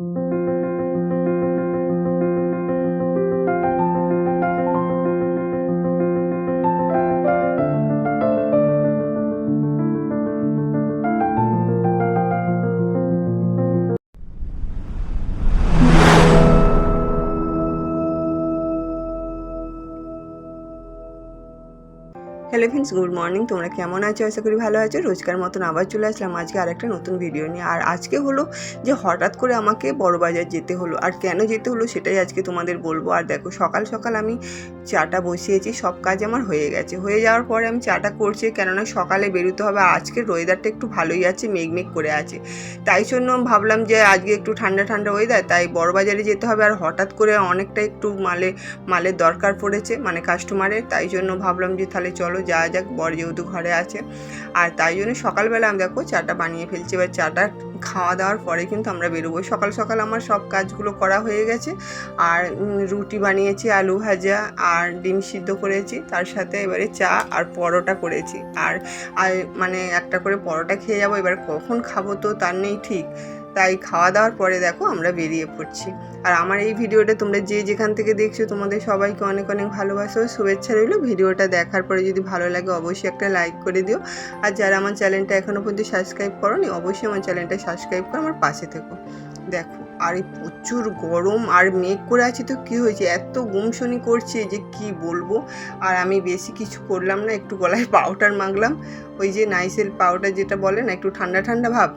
thank you hello friends, good morning. তোমরা কেমন আছো? আশা করি ভালো আছো। রোজকার মতন আবার চলে আসলাম আজকে আরেকটা নতুন ভিডিও নিয়ে। আর আজকে হলো যে হঠাৎ করে আমাকে বড়বাজার যেতে হলো। আর কেন যেতে হলো সেটাই আজকে তোমাদের বলব। আর দেখো, সকাল সকাল আমি চাটা বসিয়েছি, সব কাজ আমার হয়ে গেছে। হয়ে যাওয়ার পরে আমি চাটা করছি, কেননা সকালে বেরোতে হবে। আর আজকের ওয়েদারটা একটু ভালোই আছে, মেঘমেঘ করে আছে। তাই জন্য ভাবলাম যে আজকে একটু ঠান্ডা ঠান্ডা ওয়েদার তাই বড়বাজারে যেতে হবে। আর হঠাৎ করে অনেকটা একটু মালে, মালের দরকার পড়েছে মানে কাস্টমারের তাই জন্য ভাবলাম যে তাহলে চলো যাওয়া যাক, বর যেহেতু ঘরে আছে। আর তাই জন্য সকালবেলা আমি দেখো চাটা বানিয়ে ফেলছি। এবার চাটা খাওয়া দাওয়ার পরে কিন্তু আমরা বেরোবো। সকাল সকাল আমার সব কাজগুলো করা হয়ে গেছে। আর রুটি বানিয়েছি, আলু ভাজা আর ডিম সিদ্ধ করেছি। তার সাথে এবারে চা আর পরোটা করেছি। আর মানে একটা করে পরোটা খেয়ে যাব। এবার কখন খাব তো তার নেই ঠিক। তাই খাওয়া দাওয়ার পরে দেখো আমরা বেরিয়ে পড়ছি। আর আমার এই ভিডিওটা তোমরা যে যেখান থেকে দেখছ, তোমাদের সবাইকে অনেক অনেক ভালোবাসা শুভেচ্ছা রইল। ভিডিওটা দেখার পরে যদি ভালো লাগে অবশ্যই একটা লাইক করে দিও। আর যারা আমার চ্যানেলটা এখনও পর্যন্ত সাবস্ক্রাইব করোনি, অবশ্যই আমার চ্যানেলটা সাবস্ক্রাইব করে আমার পাশে থেকো। দেখো, আর এই প্রচুর গরম আর মেঘ করে আছে তো, কী হয়েছে? এত গুমশনি করছে যে কি বলব? আর আমি বেশি কিছু করলাম না, একটু গলায় পাউডার মাগলাম ওই যে নাইসেল পাউডার যেটা বলে না, একটু ঠান্ডা ঠান্ডা ভাব?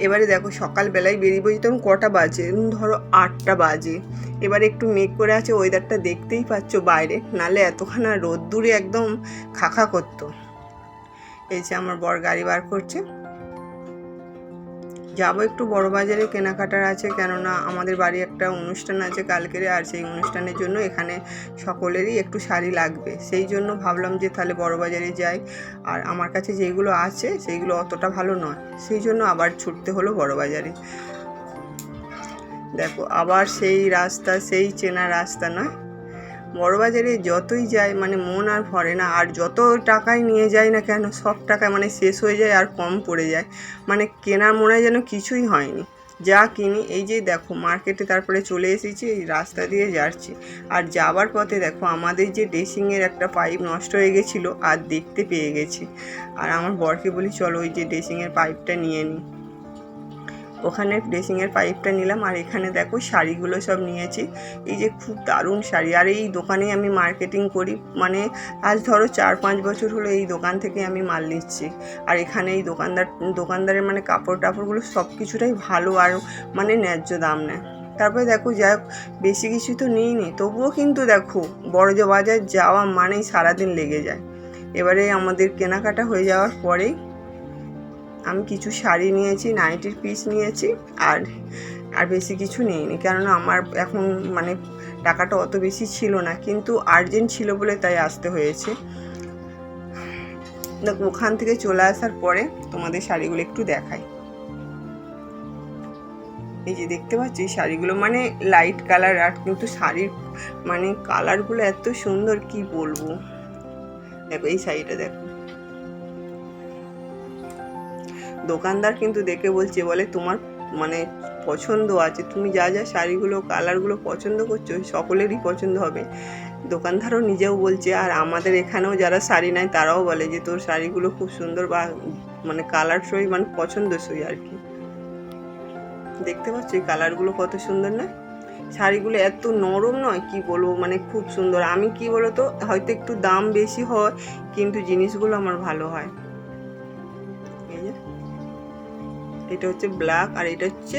এবারে দেখো সকালবেলায় বেরিয়ে যেতাম কটা বাজে? ধরো আটটা বাজে। এবারে একটু মেঘ করে আছে ওয়েদারটা দেখতেই পাচ্ছ বাইরে। নালে এতখানা রোদ্দুরে একদম খাখা করতো। এই যে আমার বর গাড়ি বার করছে। যাব একটু বড় বাজারে, কেনাকাটার আছে, কেননা আমাদের বাড়ি একটা অনুষ্ঠান আছে কালকেরে, আর সেই অনুষ্ঠানের জন্য এখানে সকলেরই একটু শাড়ি লাগবে। সেই জন্য ভাবলাম যে তাহলে বড় বাজারে যাই। আর আমার কাছে যেগুলো আছে, সেইগুলো অতটা ভালো নয়। সেই জন্য আবার ছুটতে হলো বড় বাজারে। দেখো, আবার সেই রাস্তা, সেই চেনা রাস্তা নয়। বড়বাজারে যতই যাই মানে মন আর ভরে না, আর যত টাকায় নিয়ে যাই না কেন, সব টাকা মানে শেষ হয়ে যায় আর কম পড়ে যায়। মানে কেনার মনে যেন কিছুই হয়নি। যা কিনি, এই যে দেখো, মার্কেটে তারপরে চলে এসেছি, এই রাস্তা দিয়ে যাচ্ছি। আর যাবার পথে দেখো, আমাদের যে ড্রেসিংয়ের একটা পাইপ নষ্ট হয়ে গেছিল, আর দেখতে পেয়ে গেছি। আর আমার বরকে বলি, চলো ওই যে ড্রেসিংয়ের পাইপটা নিয়ে নিই ওখানে ড্রেসিংয়ের পাইপটা নিলাম, আর এখানে দেখো শাড়িগুলো সব নিয়েছি। এই যে খুব দারুণ শাড়ি। আর এই দোকানে আমি মার্কেটিং করি। মানে আজ ধরো চার পাঁচ বছর হলো এই দোকান থেকে আমি মাল নিচ্ছি। আর এখানে এই দোকানদার, দোকানদারের মানে কাপড় টাপড়গুলো সব কিছুটাই ভালো আর মানে ন্যায্য দাম নেয়। তারপরে দেখো হোক, বেশি কিছু তো নিইনি তবুও কিন্তু দেখো বড় যে বাজার যাওয়া মানেই সারাদিন লেগে যায়। এবারে আমাদের কেনাকাটা হয়ে যাওয়ার পরেই আমি কিছু শাড়ি নিয়েছি, নাইটির পিস নিয়েছি আর আর বেশি কিছু নিইনি। কেননা আমার এখন মানে টাকাটা অত বেশি ছিল না, কিন্তু আর্জেন্ট ছিল বলে তাই আসতে হয়েছে। দেখো, ওখান থেকে চলে আসার পরে তোমাদের শাড়িগুলো একটু দেখাই। এই যে দেখতে পাচ্ছ এই শাড়িগুলো মানে লাইট কালার আর কিন্তু শাড়ির মানে কালারগুলো এত সুন্দর, কি বলব? দেখো, এই শাড়িটা দেখো। দোকানদার কিন্তু দেখে বলছে, বলে তোমার মানে পছন্দ আছে, তুমি যা যা শাড়িগুলো, কালারগুলো পছন্দ করছ সকলেরই পছন্দ হবে। দোকানদারও নিজেও বলছে, আর আমাদের এখানেও যারা শাড়ি নেয় তারাও বলে যে তোর শাড়িগুলো খুব সুন্দর বা মানে কালার সই মানে পছন্দসই আর কি। দেখতে পাচ্ছ এই কালারগুলো কত সুন্দর না? শাড়িগুলো এত নরম নয়, কি বলব মানে খুব সুন্দর। আমি কি বলতো, হয়তো একটু দাম বেশি হয়, কিন্তু জিনিসগুলো আমার ভালো হয়। এটা হচ্ছে ব্ল্যাক আর এটা হচ্ছে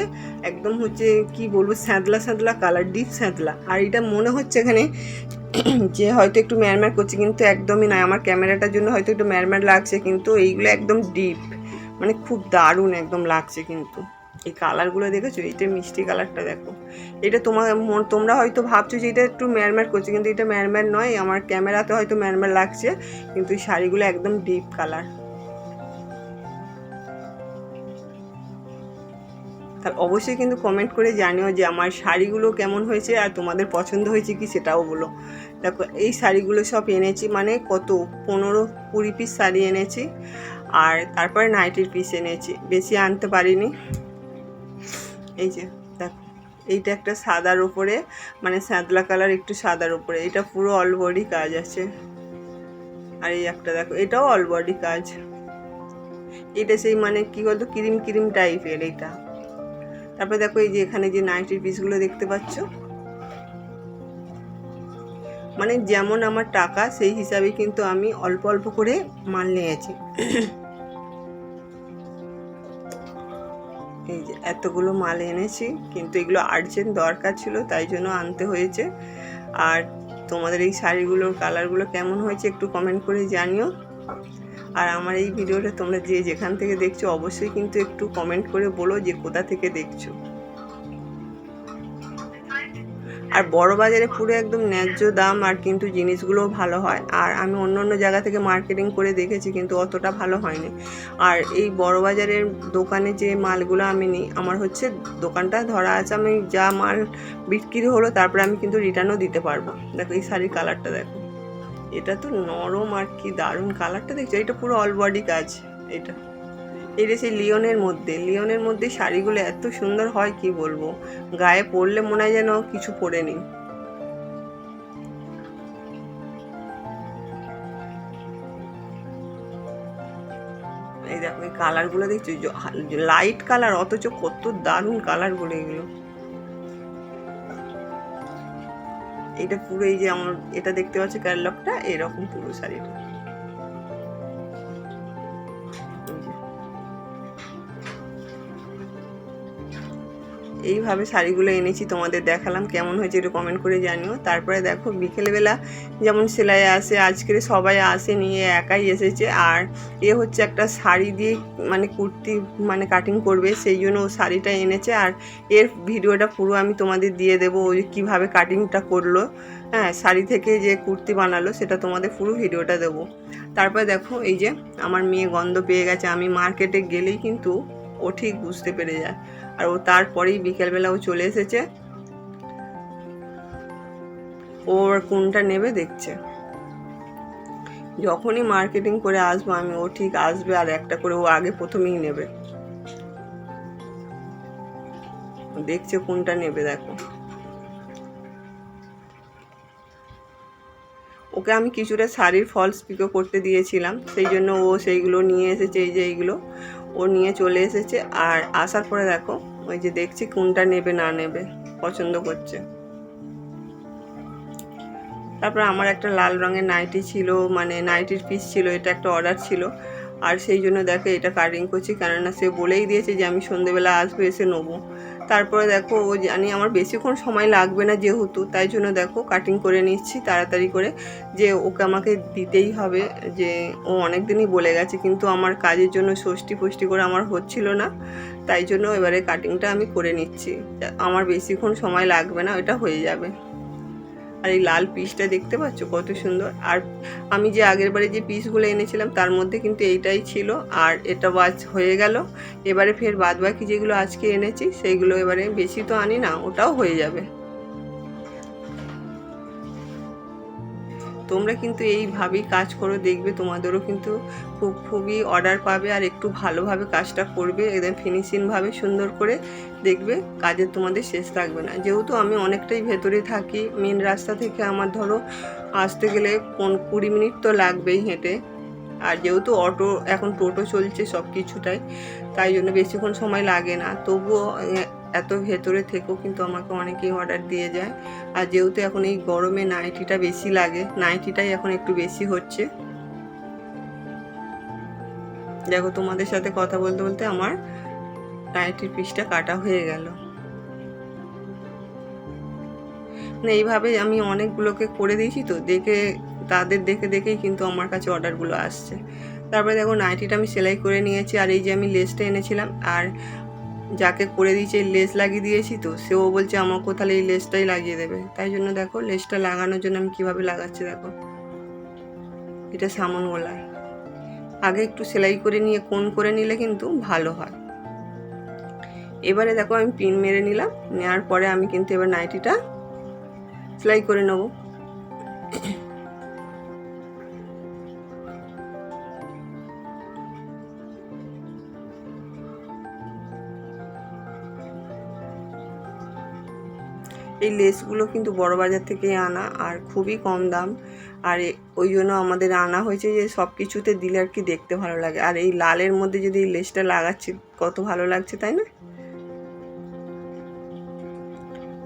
একদম হচ্ছে, কি বলব, স্যাঁতলা স্যাঁতলা কালার ডিপ স্যাঁতলা। আর এটা মনে হচ্ছে এখানে যে হয়তো একটু ম্যারম্যার করছে, কিন্তু একদমই নয় আমার ক্যামেরাটার জন্য হয়তো একটু ম্যারম্যার লাগছে, কিন্তু এইগুলো একদম ডিপ মানে খুব দারুণ একদম লাগছে কিন্তু। এই কালারগুলো দেখেছ? এইটা মিষ্টি কালারটা দেখো। এটা তোমার তোমরা হয়তো ভাবছ যে এটা একটু ম্যারম্যার করছে, কিন্তু এটা ম্যারম্যার নয়। আমার ক্যামেরাতে হয়তো ম্যারম্যার লাগছে, কিন্তু শাড়িগুলো একদম ডিপ কালার তার অবশ্যই কিন্তু কমেন্ট করে জানিও যে আমার শাড়িগুলো কেমন হয়েছে আর তোমাদের পছন্দ হয়েছে কি সেটাও বলো। দেখো, এই শাড়িগুলো সব এনেছি মানে কত? পনেরো কুড়ি পিস শাড়ি এনেছি আর তারপরে নাইটির পিস এনেছি। বেশি আনতে পারিনি। এই যে, দেখো, এইটা একটা সাদার উপরে মানে স্যাঁতলা কালার একটু সাদার ওপরে এটা পুরো অল বডি কাজ আছে। আর এই একটা দেখো, এটাও অল বডি কাজ। এটা সেই মানে কি বলতো, ক্রিম ক্রিম টাইপের এইটা। তারপরে দেখো এই যে এখানে যে নাইটির পিসগুলো দেখতে পাচ্ছ। মানে যেমন আমার টাকা, সেই হিসাবে কিন্তু আমি অল্প অল্প করে মাল নিয়েছি। এই যে এতগুলো মাল এনেছি, কিন্তু এগুলো আর্জেন্ট দরকার ছিল, তাই জন্য আনতে হয়েছে। আর তোমাদের এই শাড়িগুলোর কালারগুলো কেমন হয়েছে একটু কমেন্ট করে জানিও। আর আমার এই ভিডিওটা তোমরা যে যেখান থেকে দেখছ, অবশ্যই কিন্তু একটু কমেন্ট করে বলো যে কোথা থেকে দেখছ। আর বড় বাজারে পুরো একদম ন্যায্য দাম আর কিন্তু জিনিসগুলোও ভালো হয়। আর আমি অন্য অন্য জায়গা থেকে মার্কেটিং করে দেখেছি, কিন্তু অতটা ভালো হয়নি। আর এই বড় বাজারের দোকানে যে মালগুলো আমি নিই আমার হচ্ছে দোকানটা ধরা আছে, আমি যা মাল বিক্রি হলো, তারপরে আমি কিন্তু রিটার্নও দিতে পারব। দেখো এই শাড়ির কালারটা দেখো। এটা তো নরম আর কি দারুণ কালারটা দেখছ। এটা পুরো অল বডি কাজ, এটা। এটা সেই লিওনের মধ্যে। লিওনের মধ্যে শাড়িগুলো এত সুন্দর হয়, কি বলব? গায়ে পরলে মনে হয় যেন কিছু পরে নেই। এই দেখো, এই কালারগুলো দেখছ? লাইট কালার অথচ কত দারুণ কালারগুলো এগুলো। এটা পুরো এই যে আমার এটা দেখতে পাচ্ছি ক্যারলকটা এরকম পুরো শাড়িটা। এইভাবে শাড়িগুলো এনেছি, তোমাদের দেখালাম কেমন হয়েছে একটু কমেন্ট করে জানিও। তারপরে দেখো, বিকেলবেলা যেমন সেলাই আসে, আজকের সবাই আসে নিয়ে একাই এসেছে। আর এ হচ্ছে একটা শাড়ি দিয়ে মানে কুর্তি মানে কাটিং করবে, সেই জন্য ও শাড়িটা এনেছে। আর এর ভিডিওটা পুরো আমি তোমাদের দিয়ে দেবো ওই কীভাবে কাটিংটা করল। হ্যাঁ শাড়ি থেকে যে কুর্তি বানালো, সেটা তোমাদের পুরো ভিডিওটা দেবো। তারপরে দেখো, এই যে আমার মেয়ে গন্ধ পেয়ে গেছে। আমি মার্কেটে গেলেই কিন্তু ও ঠিক বুঝতে পেরে যায়। আর ও তারপরেই বিকেলবেলা ও চলে এসেছে। ওর কোনটা নেবে দেখছে। যখনই মার্কেটিং করে আসব আমি, ও ঠিক আসবে আর একটা করে ও আগে প্রথমেই নেবে। দেখছে কোনটা নেবে, দেখো। ওকে আমি কিছুটা শাড়ির ফলস পিকো করতে দিয়েছিলাম, সেই জন্য ও সেইগুলো নিয়ে এসেছে, এই যে এইগুলো। ও নিয়ে চলে এসেছে। আর আসার পরে দেখো, ওই যে দেখছি কোনটা নেবে, না নেবে, পছন্দ করছে। তারপর আমার একটা লাল রঙের নাইটি ছিল মানে নাইটির পিস ছিল, এটা একটা অর্ডার ছিল। আর সেই জন্য দেখে এটা কাটিং করছি, কেননা সে বলেই দিয়েছে যে আমি সন্ধেবেলা আসব, এসে নেব। তারপরে দেখো, ও জানি আমার বেশিক্ষণ সময় লাগবে না যেহেতু, তাই জন্য দেখো কাটিং করে নিচ্ছি তাড়াতাড়ি করে যে ওকে আমাকে দিতেই হবে, যে ও অনেক দিনই বলে গেছে কিন্তু আমার কাজের জন্য ষষ্ঠী ফষ্টি করে আমার হচ্ছিল না, তাই জন্য এবারে কাটিংটা আমি করে নিচ্ছি। আমার বেশিক্ষণ সময় লাগবে না, ওটা হয়ে যাবে। আর এই লাল পিসটা দেখতে পাচ্ছ? কত সুন্দর। আর আমি যে আগের বারে যে পিসগুলো এনেছিলাম, তার মধ্যে কিন্তু এইটাই ছিল। আর এটা বাজ হয়ে গেল। এবারে ফের বাদবাকি যেগুলো আজকে এনেছি, সেইগুলো এবারে বেশি তো আনি না, ওটাও হয়ে যাবে। তোমরা কিন্তু এইভাবেই কাজ করো, দেখবে তোমাদেরও কিন্তু খুব খুবই অর্ডার পাবে আর একটু ভালোভাবে কাজটা করবে একদম ফিনিশিংভাবে সুন্দর করে দেখবে, কাজের তোমাদের শেষ থাকবে না। যেহেতু আমি অনেকটাই ভেতরে থাকি মেন রাস্তা থেকে আমার ধরো আসতে গেলে কোন কুড়ি মিনিট তো লাগবেই হেঁটে। আর যেহেতু অটো, এখন টোটো চলছে সব কিছুটাই তাই জন্য বেশিক্ষণ সময় লাগে না। তবুও এত ভেতরে থেকেও কিন্তু আমাকে অনেকেই অর্ডার দিয়ে যায়। আর যেহেতু এখন এই গরমে নাইটিটা বেশি লাগে, নাইটিটাই এখন একটু বেশি হচ্ছে। দেখো তোমাদের সাথে কথা বলতে বলতে আমার নাইটির পিসটা কাটা হয়ে গেল। মানে এইভাবে আমি অনেকগুলোকে করে দিয়েছি তো, দেখে, তাদের দেখে দেখেই কিন্তু আমার কাছে অর্ডারগুলো আসছে। তারপরে দেখো নাইটিটা আমি সেলাই করে নিয়েছি, আর এই যে আমি লেসটা এনেছিলাম, আর যাকে করে দিয়েছে লেস লাগিয়ে দিয়েছি তো, সেও বলছে আমাকেও তাহলে এই লেসটাই লাগিয়ে দেবে। তাই জন্য দেখো, লেসটা লাগানোর জন্য আমি কীভাবে লাগাচ্ছি দেখো। এটা সামন গলায়। আগে একটু সেলাই করে নিয়ে, কোন করে নিলে কিন্তু ভালো হয়। এবারে দেখো, আমি পিন মেরে নিলাম, নেওয়ার পরে আমি কিন্তু এবার নাইটিটা সেলাই করে নেব। এই লেসগুলো কিন্তু বড় বাজার থেকে আনা আর খুবই কম দাম। আর ওই জন্য আমাদের আনা হয়েছে যে সব কিছুতে দিলে আর কি দেখতে ভালো লাগে। আর এই লালের মধ্যে যদি এই লেসটা লাগাচ্ছি, কত ভালো লাগছে, তাই না?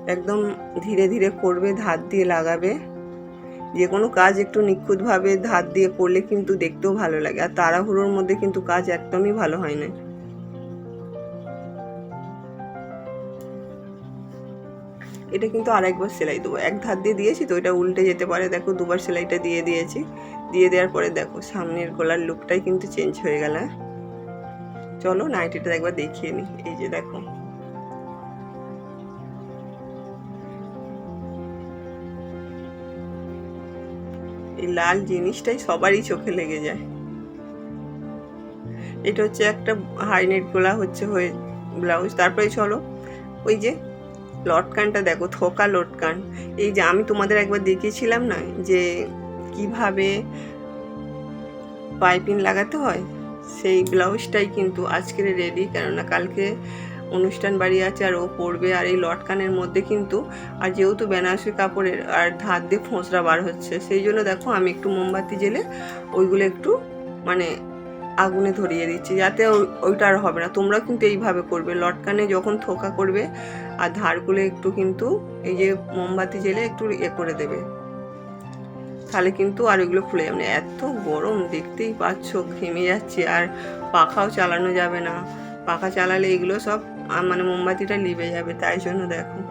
একদম ধীরে ধীরে করবে, ধার দিয়ে লাগাবে। যে কোনো কাজ একটু নিখুঁতভাবে ধার দিয়ে করলে কিন্তু দেখতেও ভালো লাগে। আর তাড়াহুড়োর মধ্যে কিন্তু কাজ একদমই ভালো হয় না। এটা কিন্তু আরেকবার সেলাই দেবো। এক ধার দিয়ে দিয়েছি তো, এটা উল্টে যেতে পারে। দেখো, দুবার সেলাইটা দিয়ে দিয়েছি। দিয়ে দেওয়ার পরে দেখো, সামনের গলার লুকটাই কিন্তু চেঞ্জ হয়ে গেল হ্যাঁ? চলো, নাইটিটা একবার দেখিয়ে নিই এই যে দেখো। এই লাল জিনিসটাই সবারই চোখে লেগে যায়। এটা হচ্ছে একটা হাইনেট গোলা হচ্ছে হয়ে ব্লাউজ। তারপরে চলো, ওই যে লটকানটা দেখো, থোকা লটকান। এই যে আমি তোমাদের একবার দেখিয়েছিলাম না, যে কীভাবে পাইপিং লাগাতে হয়, সেই ব্লাউজটাই কিন্তু আজকের রেডি কেননা কালকে অনুষ্ঠান বাড়ি আছে আর ও পরবে, আর এই লটকানের মধ্যে কিন্তু, আর যেহেতু বেনারসি কাপড়ের আর ধার দিয়ে ফোঁসরা বার হচ্ছে, সেই জন্য দেখো আমি একটু মোমবাতি জেলে ওইগুলো একটু মানে আগুনে ধরিয়ে দিচ্ছি, যাতে ওই- ওইটা আর হবে না। তোমরা কিন্তু এইভাবে করবে। লটকানে যখন থোকা করবে, আর ধারগুলো একটু কিন্তু এই যে মোমবাতি জেলে একটু এ করে দেবে। তাহলে কিন্তু আর ওইগুলো খুলে যাবে না। এত গরম, দেখতেই পাচ্ছ, ঘেমে যাচ্ছে। আর পাখাও চালানো যাবে না। পাখা চালালে এগুলো সব মানে মোমবাতিটা লিবে যাবে। তাই জন্য দেখো।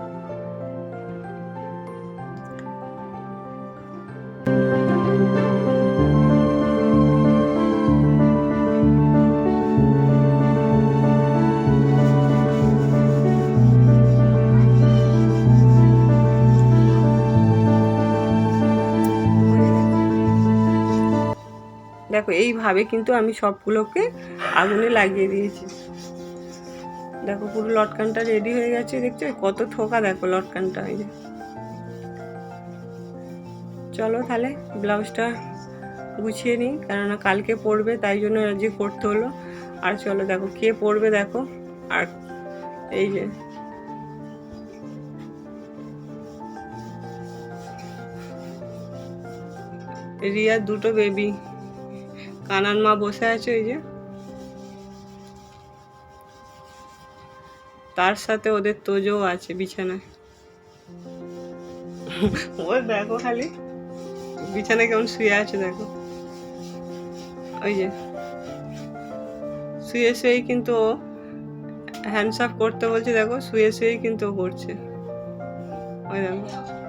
এইভাবে কিন্তু আমি সবগুলোকে আগুনে লাগিয়ে দিয়েছি। দেখো পুরো লটকানটা রেডি হয়ে গেছে, দেখছ? কত থোকা, দেখো লটকানটা, এই যে। চলো তাহলে ব্লাউজটা গুছিয়ে নিই, কেননা কালকে পরবে, তাই জন্য আজকে করতে হলো। আর চলো দেখো, কে পরবে দেখো? আর এই যে। রিয়ার দুটো বেবি কানান মা বসে আছে ওই যে। তার সাথে ওদের তোজও আছে বিছানায়। ও দেখো খালি। বিছানায় কেমন শুয়ে আছে দেখো। ওই যে। শুয়ে শুয়েই কিন্তু ও হ্যান্ডস আপ করতে বলছে, দেখো, শুয়ে শুয়েই কিন্তু ও করছে। ওই দেখো।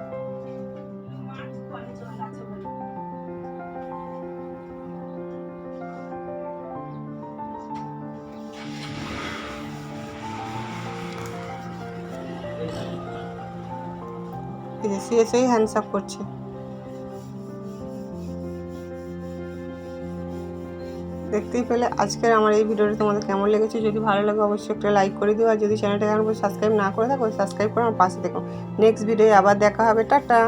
এই যে শুয়ে হ্যান্ডস আপ করছে। দেখতেই পেলে আজকের আমার এই ভিডিওটা তোমাদের কেমন লেগেছে। যদি ভালো লাগে অবশ্যই একটা লাইক করে দিও, আর যদি চ্যানেলটা এখন সাবস্ক্রাইব না করে থাকো সাবস্ক্রাইব করে আমার পাশে দেখো নেক্সট ভিডিও আবার দেখা হবে, টাটা!